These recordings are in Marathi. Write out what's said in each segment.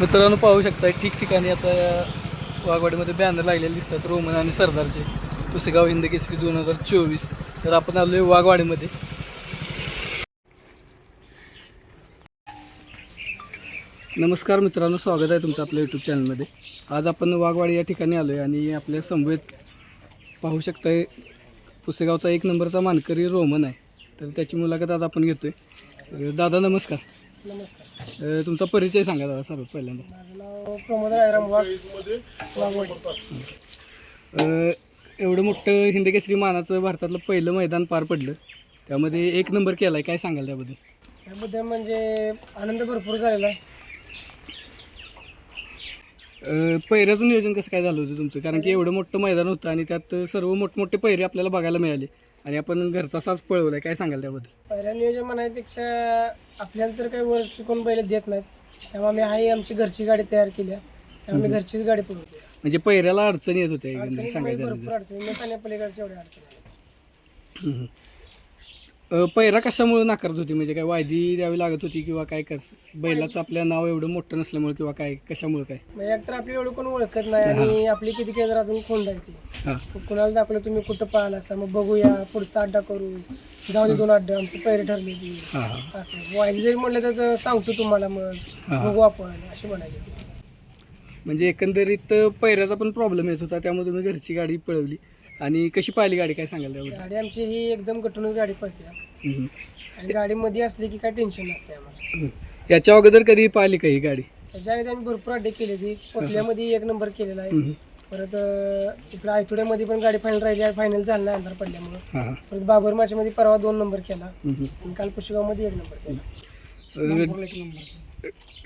मित्रांनो पाहू शकता ठिकठिकाणी आता वाघवाडीमध्ये बॅनर लागलेले दिसतात रोमन आणि सरदारचे. पुसेगाव हिंद केसरी दोन हजार चोवीस. तर आपण आलो आहे वाघवाडीमध्ये. नमस्कार मित्रांनो स्वागत आहे तुमचं आपल्या यूट्यूब चॅनलमध्ये आज आपण वाघवाडी या ठिकाणी आलो आहे आणि आपल्या समवेत पाहू शकताय पुसेगावचा एक नंबरचा मानकरी रोमन आहे. तर त्याची मुलाखत आज आपण घेतोय. आहे दादा नमस्कार. नमस्कार अ, तुमचा परिचय सांगा दादा सर्वात पहिल्यांदा. माझं नाव प्रमोद रायराम वाघ. वाघवाडी अ, एवढं मोठं हिंद केसरी मानाचं भारतातलं पहिलं मैदान पार पडलं. त्यामध्ये एक नंबर केला आहे काय सांगाल त्याबद्दल? त्याबद्दल म्हणजे आनंद भरपूर झालेला आहे. अ, पैऱ्याचं नियोजन कसं काय झालं होतं तुमचं? कारण की एवढं मोठं मैदान होतं आणि त्यात सर्व मोठमोठे पैरे आपल्याला बघायला मिळाले. आणि आपण घरचा साज पळवला काय सांगाल त्याबद्दल? पहिल्या नियोजन म्हणायपेक्षा आपल्याला तर काही वर शिकून बैल देत नाहीत. तेव्हा आम्ही आहे आमची घरची गाडी तयार केली आहे. तेव्हा आम्ही घरचीच गाडी पळवतो म्हणजे पैऱ्याला अडचणी येत होत्या एकंदरीत सांगायचं झालं भरपूर अडचणी. मी एवढ्या अडचणी. हम्म. पैरा कशामुळे नाकारत होती? म्हणजे काय वायदी द्यावी लागत होती किंवा काय कस बैलाचं आपलं नाव एवढं मोठं नसल्यामुळे किंवा काय? कशामुळे काय? म्हणजे एकतर आपली एवढं कोण ओळखत नाही आणि आपली किती केंद्र अजून ती. हां. कुणाला दाखवलं तुम्ही कुठं पाहिला असं? मग बघूया पुढचा अड्डा करू. जाऊ दे दोन अड्डे आमचं पैरे ठरले हां हां. असं. वाईट जरी म्हटलं तर सांगतो तुम्हाला मग. हा. बघू आपण अशी म्हणायची. म्हणजे एकंदरीत पैऱ्याचा पण प्रॉब्लेम येत होता त्यामुळे तुम्ही घरची गाडी पळवली. आणि कशी पाहिली गाडी? काय सांगाल त्याबद्दल? गाडी आमची ही एकदम गटूनच गाडी पडते हम्म. आणि गाडीमध्ये असली की काय टेन्शन नसते आम्हाला. हम्म. याच्या अगोदर कधी पाहिली का ही गाडी? त्याच्या आधी आम्ही भरपूर अड्डे केले ती कोथल्यामध्ये एक नंबर केलेला आहे. हम्म. परत अं, इकडे आयतुड्यामध्ये पण गाडी फायनल राहिली आहे. फायनल झालं नाही अंधार पडल्यामुळे. हां हां. परत बाबर माचीमध्ये परवा दोन नंबर केला. हम्म. आणि काल पुशेगावमध्ये एक नंबर केला.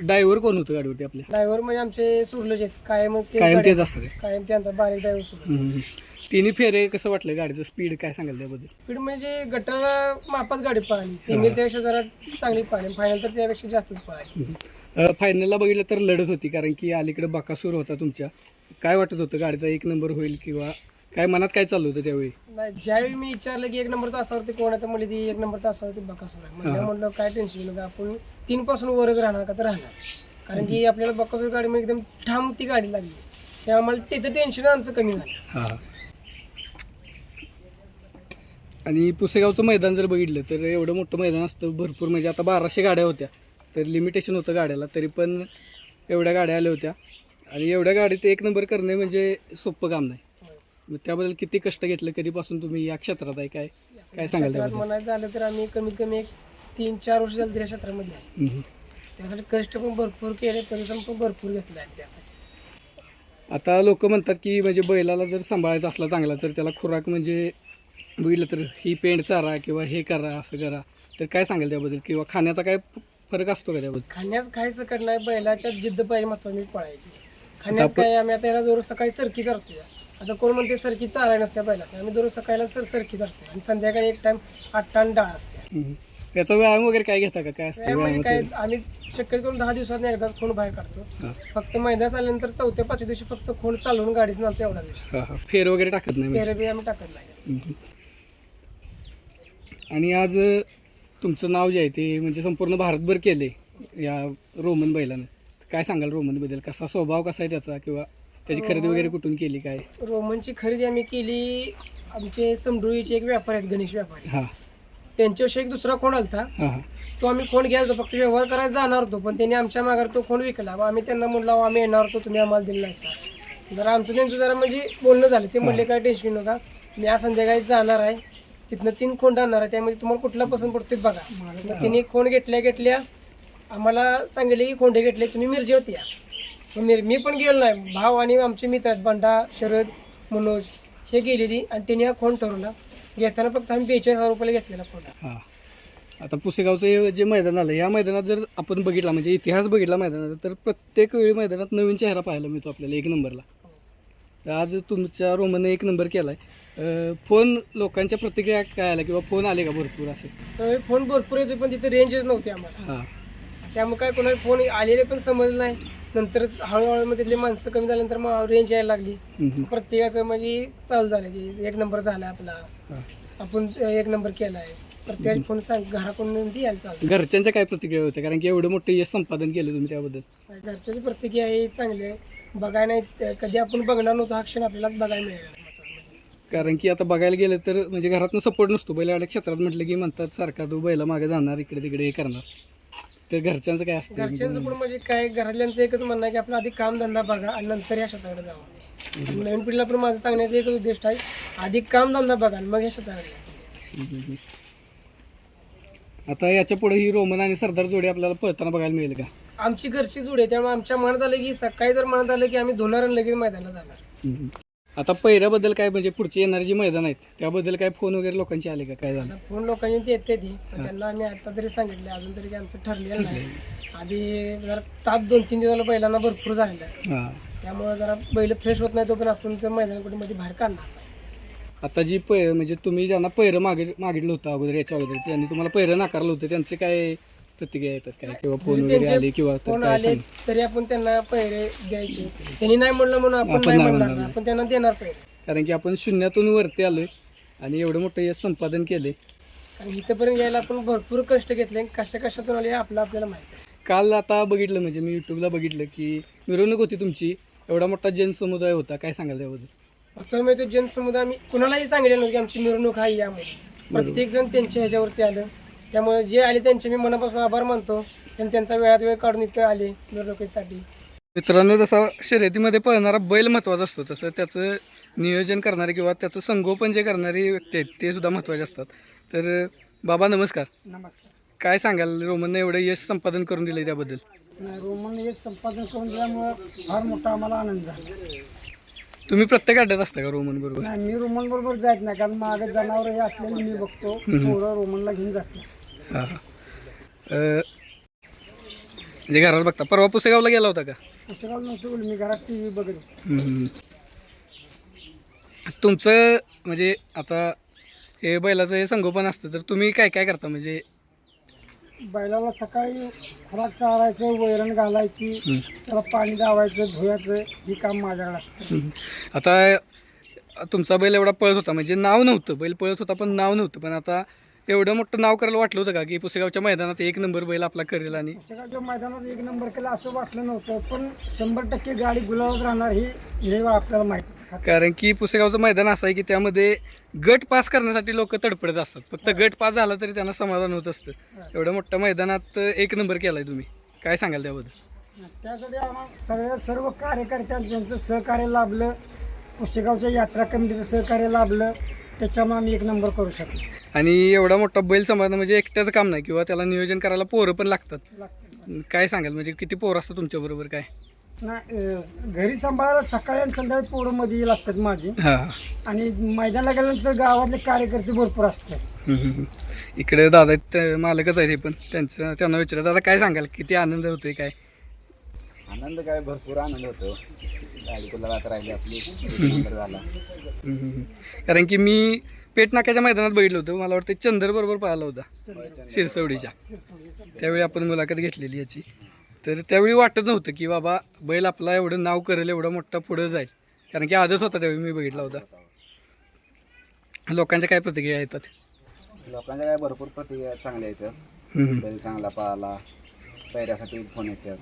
ड्रायव्हर कोण होतं गाडीवरती आपल्या? ड्रायव्हर म्हणजे आमचे सुरलज आहेत. कायम ते कायम गाडी- तेच असतं काय कायम ते आणतात बारीक ड्रायव्हर सुरू हम्म. तिन्ही फेरे कसं वाटलं गाडीचं? स्पीड काय सांगाल त्याबद्दल? स्पीड म्हणजे गटाला मापात गाडी पळाली. सेमी त्यापेक्षा जरा चांगली पळाली. फायनल तर त्यापेक्षा जास्तच पळाली. फायनलला बघितलं तर लढत होती कारण की अलीकडे बाकासूर होता तुमच्या. काय वाटत होतं गाडीचा? एक नंबर होईल किंवा काय मनात काय चालू होतं त्यावेळी? नाही ज्यावेळी मी विचारलं की एक नंबर तासावरती कोण आहे? तर ती एक नंबर तासावरती बकासूर आहे. म्हणजे म्हणलं काय टेन्शन नका आपण तीन पासून वरच राहणार का? तर राहणार. कारण की आपल्याला बकासूर गाडी मध्ये एकदम ठाम ती गाडी लागली. तेव्हा मला तिथं टेन्शन आमचं कमी झालं. हां. आणि पुसेगावचं मैदान जर बघितलं तर एवढं मोठं मैदान असतं भरपूर. म्हणजे आता बाराशे गाड्या होत्या. तर लिमिटेशन होतं गाड्याला तरी पण एवढ्या गाड्या आल्या होत्या. आणि एवढ्या गाडीत एक नंबर करणे म्हणजे सोपं काम नाही. मग त्याबद्दल किती कष्ट घेतलं कधीपासून तुम्ही या क्षेत्रात आहे? काय काय सांगाल त्याबद्दल? म्हणायचं झालं तर आम्ही कमीत कमी एक तीन चार वर्ष झालं त्या क्षेत्रामध्ये आहे. हम्म. त्यासाठी कष्ट पण भरपूर केले परिश्रम पण भरपूर घेतला आहे त्यासाठी. आता लोक म्हणतात की म्हणजे बैलाला जर सांभाळायचा असला चांगला तर त्याला खुराक म्हणजे बघितलं तर ही पेंड चारा किंवा हे करा असं करा. तर काय सांगाल त्याबद्दल? किंवा खाण्याचा काय फरक असतो का त्याबद्दल? खाण्यास खायचं कर नाही. बैलाच्या जिद्द पाहिजे महत्वाची पळायची. खाण्यास आपण- काय आम्ही आता याला दररोज सकाळी सरकी करतो आता कोण म्हणते सरकी चाराय नसत्या बैला आम्ही दररोज सकाळीला सर सरकी करतो आणि संध्याकाळी एक टाइम आठ टाण डाळ असते. याचा व्यायाम वगैरे काय घेता का? काय असतं म्हणजे काय व्यायामाचं आम्ही शक्यतो करून दहा दिवसात एकदाच खोंड बाहेर काढतो. हां. फक्त मैदान आल्यानंतर चौथ्या पाचव्या दिवशी फक्त खोंड चालवून गाडीच नव्हतं एवढा दिवशी हां हां. फेर वगैरे टाकत नाही म्हणजे. पेरे बी आम्ही टाकत नाही. आणि आज अ, तुमचं नाव जे आहे ते म्हणजे संपूर्ण भारतभर केले या रोमन बैलानं. तर काय सांगाल रोमनबद्दल? कसा स्वभाव कसा आहे त्याचा किंवा त्याची खरेदी वगैरे कुठून केली काय? रोमनची खरेदी आम्ही केली आमचे समडुळीचे एक व्यापारी आहेत गणेश व्यापारी. हां. त्यांच्याविषयी एक दुसरा खोंड आलता? तो आम्ही फोन घ्यायचो? फक्त व्यवहार करायला जाणार होतो. पण त्यांनी आमच्या मागावर तो फोन विकला? मग आम्ही त्यांना म्हणलो "अहो, आम्ही येणार होतो. तुम्ही आम्हाला दिला सर जरा आमचं त्यांचं जरा म्हणजे बोलणं झालं. ते म्हणले काय टेन्शन नका. मी आज संध्याकाळी जाणार आहे. तिथनं तीन खोंड आणणार आहे. त्यामध्ये तुम्हाला कुठला पसंत पडतो ते बघा मग त्यांनी खोंड घेतल्या घेतल्या. आम्हाला सांगितले की खोंडे घेतले. तुम्ही मिरजेवरती या. मग मिर मी पण गेलो नाही. भाव आणि आमचे मित्र आहेत. बंडा शरद मनोज हे गेलेली. आणि त्यांनी हा खोंड ठरवला. घेताना फक्त आम्ही बेचाळीस हजार रुपयाला घेतलेला खोंड हां. आता पुसेगावचं हे जे मैदान आलं या मैदानात जर आपण बघितला म्हणजे इतिहास बघितला मैदानाचा तर प्रत्येक वेळी मैदानात नवीन चेहरा पाहायला मिळतो आपल्याला एक नंबरला. तर आज तुमच्या रोमनने एक नंबर केला आहे फोन लोकांच्या प्रतिक्रिया काय आल्या किंवा फोन आले का भरपूर असे? तर फोन भरपूर येतो पण तिथे रेंजच नव्हती आम्हाला. हां. त्यामुळे काय कोणाला फोन आलेले पण समजलं नाही. नंतर हळूहळू मग तिथले माणसं कमी झाल्यानंतर मग रेंज यायला लागली. प्रत्येकाचं म्हणजे चालू झालं की एक नंबर झाला आपला. आपण एक नंबर केला आहे. तर त्याची फोन सांग घराकडून चालतं. घरच्यांच्या काय प्रतिक्रिया होत्या कारण की एवढं मोठं यश संपादन केलं तुम्ही त्याबद्दल. घरच्याची प्रतिक्रिया हे चांगली आहे. बघाय नाही कधी आपण बघणार नव्हतो हा क्षण आपल्याला बघायला मिळेल. कारण की आता बघायला गेलं तर म्हणजे घरातनं सपोर्ट नसतो. बैलगाड्या क्षेत्रात म्हटलं की म्हणतात सारखा तो बैला मागे जाणार इकडे तिकडे हे करणार. तर घरच्यांचं काय असतं? घरच्यांचं पण म्हणजे काय? घरातल्यांचं एकच म्हणणं आहे की आपला आधी काम धंदा बघा आणि नंतर या शेताकडे जावं. नवीन पिढीला पण माझं सांगण्याचं एकच उद्दिष्ट आहे आधी काम धंदा बघा आणि मग या शेताकडे. आता याच्यापुढे ही रोमन आणि सरदार जोडी आपल्याला पळताना बघायला मिळेल का? आमची घरची जोड आहे त्यामुळे आमच्या मनात आलं की सकाळी जर मनात आलं की आम्ही धुणार आणि लगेच मैदानाला जाणार. आता पहिऱ्याबद्दल काय म्हणजे पुढची येणारी जी मैदान आहेत त्याबद्दल काय फोन वगैरे लोकांचे आले का? काय झालं? फोन लोकांनी ते येते ती पण त्यांना आम्ही आता तरी सांगितले अजून तरी काही आमचं ठरलेलं नाही. आधी जरा ताप दोन तीन दिवसाला बैलांना भरपूर झालेला हां. त्यामुळे जरा बैल फ्रेश होत नाही तो पण आपण त्या मैदानाकडे मध्ये बाहेर काढणार. आता जी पै म्हणजे तुम्ही ज्यांना पैरं मागे मागितलं होतं अगोदर याच्या अगोदर ज्यांनी तुम्हाला पैरं नाकारलं होतं त्यांचे काय प्रतिक्रिया येतात काय किंवा फोन वगैरे आले किंवा तर कोण काय आले सांग? तरी आपण त्यांना पैरे द्यायचे. त्यांनी नाही म्हणलं म्हणून आपण आपण नाही नाही म्हणणार. आपण त्यांना देणार पैरे. कारण की आपण शून्यातून वरती आलोय आणि एवढं मोठं यश संपादन केले इथंपर्यंत यायला आपण भरपूर कष्ट घेतले कशा कशातून आले हे आपलं आपल्याला माहिती आहे. काल आता बघितलं म्हणजे मी युट्यूबला बघितलं की मिरवणूक होती तुमची. एवढा मोठा जनसमुदाय होता. काय सांगाल त्याबद्दल? प्रथम तो जनसमुदाय आम्ही कुणालाही सांगितलं नव्हतं की आमची मिरवणूक आहे यामध्ये. प्रत्येक जण त्यांच्या ह्याच्यावरती आलं. त्यामुळे जे आले त्यांचे मी मनापासून आभार मानतो. त्यांनी त्यांचा वेळात वेळ काढून इथं आले मिरवणुकीसाठी मित्रांनो जसा शर्यतीमध्ये पळणारा बैल महत्त्वाचा असतो तसं त्याचं नियोजन करणारे किंवा त्याचं संगोपन जे करणारी व्यक्ती आहेत ते सुद्धा महत्त्वाचे असतात. तर बाबा नमस्कार. नमस्कार. काय सांगाल? रोमनने एवढं यश संपादन करून दिलं त्याबद्दल. रोमन हे संपादन करून दिल्यामुळं फार मोठा आम्हाला आनंद झाला. तुम्ही प्रत्येक अड्ड्यात असता का रोमन बरोबर? नाही मी रोमन बरोबर जात नाही कारण मागे जनावर हे असलेले मी बघतो पोरं रोमनला घेऊन जाते हां. म्हणजे घरात बघता. परवा पुसेगावला गेला होता का? पुस्तकाला नव्हतं मी घरात टी व्ही बघत होतो. हम्म. तुमचं म्हणजे आता हे बैलाचं हे संगोपन असतं तर तुम्ही काय काय करता? म्हणजे बैलाला सकाळी खुराक चारायचं वैरण घालायची त्याला पाणी दावायचं धुयाचं ही काम माझ्याकडे असतं. आता तुमचा बैल एवढा पळत होता. म्हणजे नाव नव्हतं. बैल पळत होता पण नाव नव्हतं. पण आता एवढं मोठं नाव करायला वाटलं होतं का? की पुसेगावच्या मैदानात एक नंबर बैल आपला करेल आणि पुस्तकाच्या मैदानात एक नंबर केला असं वाटलं नव्हतं पण शंभर टक्के गाडी गुलाबात राहणार ही हे आपल्याला माहिती. कारण की पुसेगावचं मैदान असं आहे की त्यामध्ये गट पास करण्यासाठी लोक तडपडत असतात. फक्त गट पास झाला तरी त्यांना समाधान होत असतं. एवढ्या मोठ्या मैदानात एक नंबर केलाय तुम्ही. काय सांगाल त्याबद्दल? त्यासाठी आम्हाला सगळ्या सर्व कार्यकर्त्यांचं ज्यांचं सहकार्य लाभलं पुस्तकावच्या यात्रा कमिटीचं सहकार्य लाभलं त्याच्यामुळे आम्ही एक नंबर करू शकलो आणि एवढा मोठा बैल सांभाळणं म्हणजे एकट्याचं काम नाही किंवा त्याला नियोजन करायला पोरं पण लागतात. काय सांगाल? म्हणजे किती पोरं असतात तुमच्याबरोबर काय? नाही अं, घरी सांभाळायला सकाळी आणि संध्याकाळी पोरं मध्ये येईल असतात माझी. हां. आणि मैदानाला गेल्यानंतर गावातले कार्यकर्ते भरपूर असतात. इकडे दादा आहेत, ते मालकच आहेत हे पण. त्यांचं त्यांना विचारत दादा काय सांगाल? किती आनंद होतोय काय? आनंद काय? भरपूर आनंद होतो. गाडी कुलाला राहिली आपली. एक नंबर झाला हम्म. कारण की मी पेट नाक्याच्या मैदानात बघितलं होतं. मला वाटतं चंदर बरोबर पाहिला होता. शिरसवडीच्या. त्यावेळी आपण मुलाखत घेतलेली याची. तर त्यावेळी वाटत नव्हतं की बाबा बैल आपला एवढं नाव करेल एवढा मोठा पुढं जाईल. कारण की आदत होता त्यावेळी मी बघितला होता. लोकांच्या काय प्रतिक्रिया येतात? लोकांच्या काय भरपूर प्रतिक्रिया चांगल्या येतात. हम्म. बैल चांगला पळाला. पैऱ्यासाठी फोन येतात.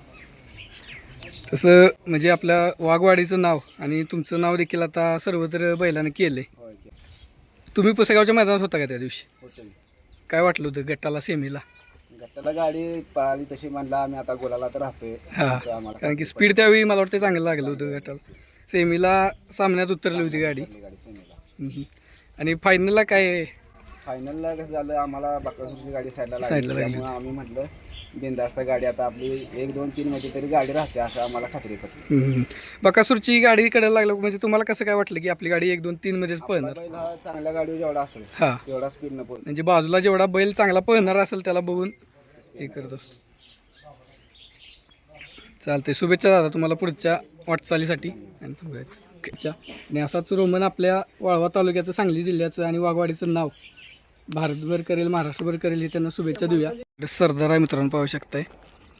तसं म्हणजे आपल्या वाघवाडीचं नाव आणि तुमचं नाव देखील आता सर्वत्र बैलानं केलंय. होय की तुम्ही पुसेगावच्या मैदानात होता का त्या दिवशी? होतं काय वाटलं होतं गटाला सेमीला? गट्टाला गाडी पळाली तशी म्हणला आम्ही आता गोलाला तर राहतोय. हा. असं आम्हाला कारण की स्पीड त्यावेळी मला वाटतं चांगलं लागलं होतं गटाला. सेमीला सामन्यात उतरली होती गाडी. हम्म. आणि फायनलला काय फायनलला कसं झालं आम्हाला बाकासूरची गाडी साईडला लागली. त्यामुळे आम्ही म्हटलं बिंदास्त गाडी आता आपली एक दोन तीन मध्ये तरी गाडी राहते असं आम्हाला खात्री पडते. बकासूरची गाडी कडे लागलं म्हणजे तुम्हाला कसं काय वाटलं की आपली गाडी एक दोन तीन मध्येच पळणार? बैल हा चांगल्या गाडीवर जेवढा असेल हा. तेवढा स्पीडनं पोहोच म्हणजे बाजूला जेवढा बैल चांगला पळणार असेल त्याला बघून हे करत असतो. चालते शुभेच्छा दादा तुम्हाला पुढच्या वाटचालीसाठी. आणि. आणि असाच रोमन आपल्या वाळवा तालुक्याचं सांगली जिल्ह्याचं आणि वाघवाडीचं नाव. भारतभर करेल महाराष्ट्रभर करेल हे त्यांना शुभेच्छा देऊया. सरदार आहे मित्रांनो पाहू शकताय.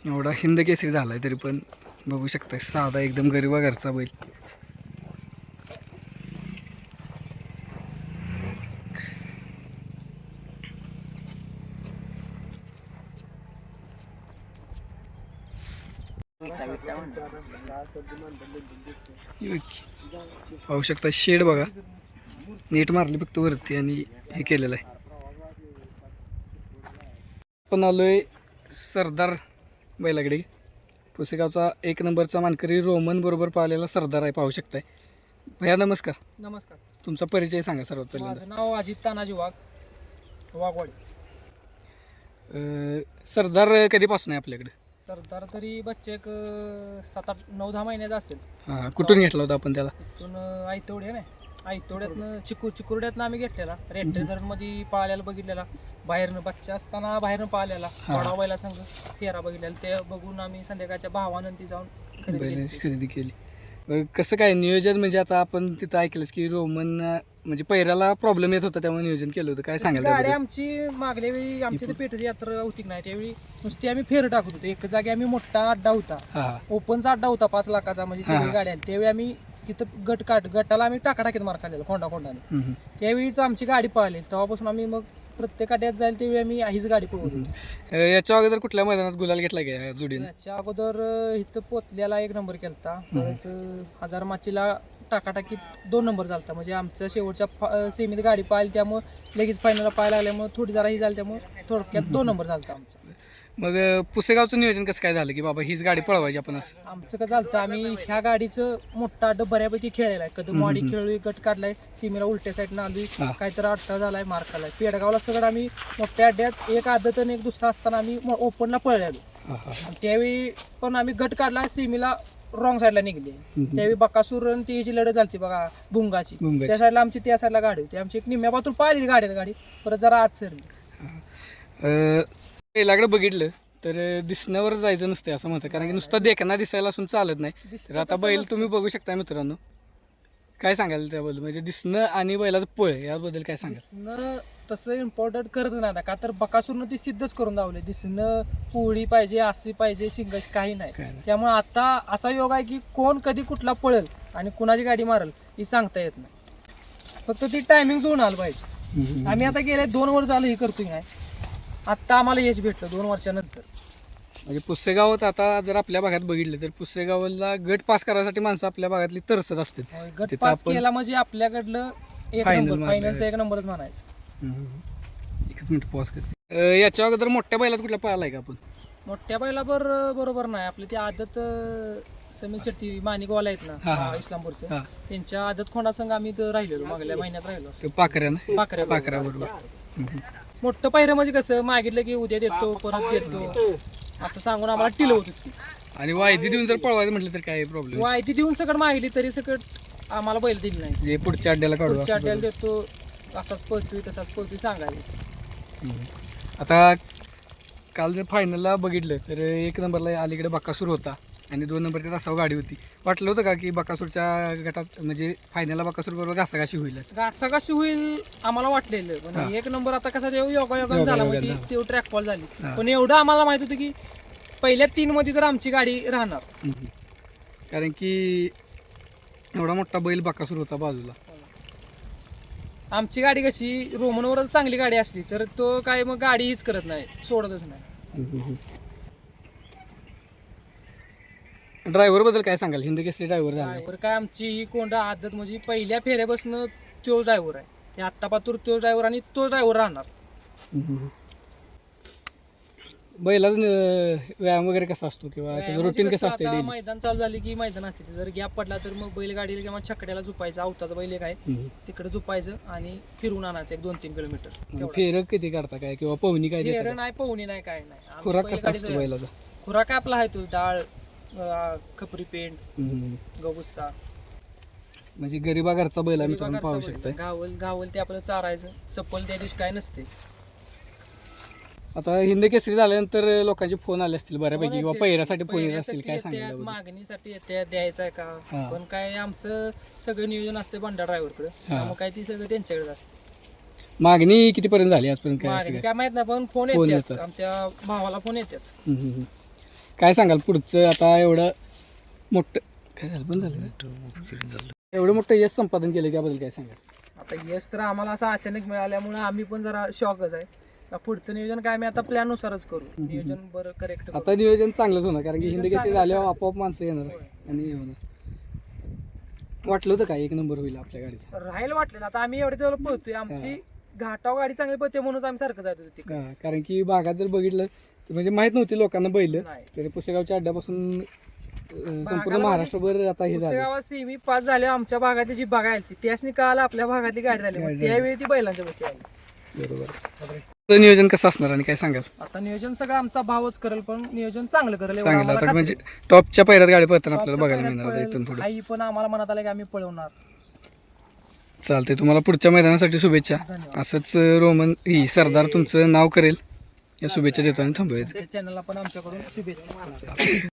एवढा हिंद केसरी झाला आहे तरी पण बघू शकताय. साधा एकदम गरिबा घरचा बैल. पाहू शकता शेड बघा. नीट मारली फक्त वरती आणि हे केलेलं आहे. आपण आलोय सरदार बैलाकडे पुसेगावचा एक नंबरचा मानकरी रोमन बरोबर पाहिलेला सरदार आहे पाहू शकताय. भैया नमस्कार. नमस्कार. तुमचा परिचय सांगा सर्वात पहिल्यांदा. माझं नाव अजित तानाजी वाघ. वाघवाडी. अं, सरदार कधीपासून आहे आपल्याकडे? सरदार तरी बच्चे एक अं, सात आठ नऊ दहा महिन्याचा असेल. हां कुठून घेतला होता आपण त्याला? इथून आयतवडे ना. आयतवड्यातनं चिकू चिकुरड्यातनं आम्ही घेतलेला. रेडमध्ये पाळल्याला बघितलेला. बाहेरनं बच्चा असताना बाहेरनं पाळलेला. थोडा बैला संघ फेरा बघितलेला. ते बघून आम्ही संध्याकाळच्या भावानंती जाऊन खरेदी बैलाची केली. खरेदी केली. अं, कसं काय नियोजन? म्हणजे आता आपण तिथं ऐकलंच की रोमन म्हणजे पहिल्याला प्रॉब्लेम येत होता त्यामुळे नियोजन केलं होतं. काय सांगाल गाडी त्याबद्दल? आमची मागल्या वेळी आमच्या इथे. पेठची यात्रा होती की नाही त्यावेळी नुसती आम्ही फेर टाकत होतो. एक जागी आम्ही मोठा अड्डा होता. हा. ओपनचा अड्डा होता पाच लाखाचा म्हणजे हा. सगळी गाड्या. त्यावेळी आम्ही तिथं गट काट गटाला आम्ही टाकाटाकीत मार खाल्लेला खोंडा खोंडाने. हम्म, हम्म. त्यावेळीच आमची गाडी पळाली. तेव्हापासून आम्ही मग प्रत्येक अड्ड्यात जाईल त्यावेळी आम्ही हीच गाडी अं, याच्या अगोदर कुठल्या मैदानात गुलाल घेतला का या जोडीने? त्याच्या अगोदर अं, इथं पोतल्याला एक नंबर केलता. परत अं, हजार माचीला टाकाटाकीत दोन नंबर झालता. म्हणजे आमचं शेवटच्या फा- अं, सेमीत गाडी पाहिली त्यामुळे लगेच फायनलला पाहायला आल्यामुळे थोडी जरा ही झाली त्यामुळे थोडक्यात दोन नंबर झालता आमचा. मग पुसेगावचं नियोजन कसं काय झालं की बाबा हीच गाडी पळवायची आपण असं? आमचं कसं झालं आम्ही ह्या गाडीचं मोठा अड्डा बऱ्यापैकी खेळलेला आहे कधी मॉडी खेळलोय गट काढलाय सीमेला उलट्या साईडनं आलोय हा. काहीतरी अडथळा झालाय मार खाल्लाय पेडगावला सगळं आम्ही मोठ्या अड्ड्यात एक आदत आणि एक दुसरा असताना आम्ही ओपनला पळलेलो हा हा. आणि त्यावेळी पण आम्ही गट काढला सीमेला रॉंग साईडला निघली. त्यावेळी बकासूर आणि त्याची लढत झाली बघा भुंगाची भुंगाची. त्या साईडला आमची त्या साईडला गाडी होती. आमची एक निम्म्या पातून पाहिली गाडी गाडी. परत जरा आत सरली. अं, पहिल्याकडे बघितलं तर दिसण्यावर जायचं नसते असं म्हणतात. कारण की नुसतं देखना दिसायला असून चालत नाही. तर आता बैल. तुम्ही बघू शकता मित्रांनो. काय सांगाल त्याबद्दल? म्हणजे दिसणं आणि बैलाचं पळ याबद्दल काय सांगाल? दिसणं तसं इम्पॉर्टंट करत नाही आता. का तर बकासूरनं ती सिद्धच करून दावले दिसणं पोळी पाहिजे आसी पाहिजे शिंगाची काही नाही. काय नाही. त्यामुळे आता असा योग आहे की कोण कधी कुठला पळेल आणि कुणाची गाडी मारेल ही सांगता येत नाही. फक्त ती टायमिंग जुळून आलं पाहिजे. आम्ही आता गेले दोन वर्ष झालं हे करतोय नाही आत्ता आम्हाला यश भेटलं दोन वर्षानंतर. म्हणजे पुसेगावात आता जर आपल्या भागात बघितलं तर पुसेगावला गट पास करायसाठी माणसं आपल्या भागातली तरसत असते होय, गट तिथं पास आपण- केला म्हणजे आपल्याकडलं एक Final नंबर मारलं फायनलचा एक. नंबरच म्हणायचं. एकच मिनिट पॉज करते. अं, याच्या अगोदर मोठ्या बैलात कुठला पळालाय का आपण? मोठ्या बैलाबर बरोबर नाही. आपले ते आदत अं, समीर शेट्टी माणिकवाला आहेत हा, ना हा. इस्लामपूरचे. हा. त्यांच्या आदत खोंडा संघ आम्ही इथं राहिलेलो मागल्या महिन्यात राहिलो ते पाकऱ्या ना? पाकऱ्या पाकऱ्या बरोबर. मोठं पायऱ्या म्हणजे कसं मागितलं की उद्या देतो परत देतो. असं सांगून आम्हाला टिलवत होती आणि वायदी देऊन जर पळवायचं म्हटलं तर काय प्रॉब्लेम माहिती देऊन सकट मागितली तरी सकट आम्हाला बैल दिली नाही. जे पुढच्या अड्ड्याला काढू पुढच्या अड्ड्याला देतो असाच पळतोय तसाच पळतोय सांगायला. आता काल जर फायनलला बघितलं तर एक नंबरला अलीकडे बकासूर होता. आणि दोन नंबरच्या तासावर गाडी होती वाटलं होतं का की बकासूरच्या गटात म्हणजे फायनलला बकासूर बरोबर घासाघाशी होईल असं? घासा कशी होईल आम्हाला वाटलेलं हा. पण एक नंबर आता कसा योगा योगा झाला योगायोगानं म्हणजे झाला. ते ट्रॅक फॉल झाली हा. पण एवढं आम्हाला माहीत होतं की पहिल्या तीन मध्ये तर आमची गाडी राहणार हम्म. कारण की एवढा मोठा बैल बकासूर होता बाजूला आमची गाडी कशी रोमनवर चांगली गाडी असली तर तो काय मग गाडी हीच करत नाही सोडतच नाही ड्रायव्हरबद्दल काय सांगाल? हिंद केसरी ड्रायव्हर झाला. ड्रायव्हर काय आमची ही कोंडा आदत म्हणजे पहिल्या फेऱ्यापासून तो ड्रायव्हर आहे. ते आत्ता पातूर तो ड्रायव्हर आणि तो ड्रायव्हर राहणार. बैलाच व्यायाम वगैरे कसा असतो किंवा त्याचं म्हणजे रुटीन कसं कसं असतं आता डेली मैदान चालू झाली की मैदान असते जर गॅप पडला तर मग बैलगाडीला किंवा छकड्याला झुपायचं. अवताचा बैल एक आहे. तिकडे झुपायचं आणि फिरून आणायचं एक दोन तीन किलोमीटर तेवढं. फेरक किती काढता काय? किंवा पवनी काय फेरं नाही पोहणी नाही काय नाही. आम्ही खुराक कसा असतो बैलाचा? खुराक काय आपला आहे तो डाळ. खपरी पेंट हम्म. गवुस्सा म्हणजे गरीबा घरचा बैल आहे मित्रांनो पाहू शकताय. गावल गावल ते आपलं चारायचं. चप्पल त्या दिवशी काय नसते. आता हिंद केसरी झाल्यानंतर लोकांचे फोन आले असतील बऱ्यापैकी किंवा पहिऱ्यासाठी फोन येत असतील काय सांगितलं मागणीसाठी येते द्यायचं आहे हा. का पण काय आमचं सगळं नियोजन असते बंडा ड्रायव्हरकडे. त्यामुळे काय ती सगळं त्यांच्याकडे असते. मागणी कितीपर्यंत झाली आजपर्यंत काय मागणी सगळं? काय माहीत नाही पण फोन फोन येतात येतात. आमच्या भावाला फोन येतात हम्म, हम्म, हम्म. काय सांगाल पुढचं? आता एवढं मोठं काय झालं? पण झालं. एवढं मोठं यश संपादन केलं त्याबद्दल काय सांगाल? आता यश तर आम्हाला असं अचानक मिळाल्यामुळे आम्ही पण जरा शॉकच आहे. का पुढचं नियोजन काय आम्ही आता प्लॅन नुसारच करू नियोजन बरं करेक्ट आता नियोजन चांगलंच होणार कारण की हिंद केसरी झाल्यावर आपोआप माणसं येणार आणि हे होणार. वाटलं होतं काय एक नंबर होईल आपल्या गाडीचा? राहायला वाटलेलं. आता आम्ही एवढे दिवस पळतोय. आमची घाटाव गाडी चांगली पळते म्हणून आम्ही सारखं जात होतो तिकडे. हा, कारण की भागात जर बघितलं म्हणजे माहीत नव्हती लोकांना बैल. नाही. तरी पुसेगावच्या अड्ड्यापासून अं, संपूर्ण महाराष्ट्रभर आता हे झालं. गावात सेमी पास झाले आमच्या भागातली जी बागा आली त्यासनी काल आपल्या भागातली गाडी राहिली. मग त्यावेळी ती बैलांच्या बशी आली. बरोबर. तर नियोजन कसं असणार आणि काय सांगाल? आता नियोजन सगळं आमचा भावच करेल पण नियोजन चांगलं करेल एवढं सांगितलं आम्हाला आता म्हणजे. टॉपच्या पैरात गाडी पळताना आपल्याला बघायला मिळणार आता. इथून पुढे. आई पण आम्हाला मनात आलं की आम्ही पळवणार. चालते तुम्हाला पुढच्या मैदानासाठी शुभेच्छा. असंच अं, रोमन ही सरदार तुमचं नाव करेल. या शुभेच्छा देतो आणि थांबूया त्या चॅनलला पण आमच्याकडून शुभेच्छा.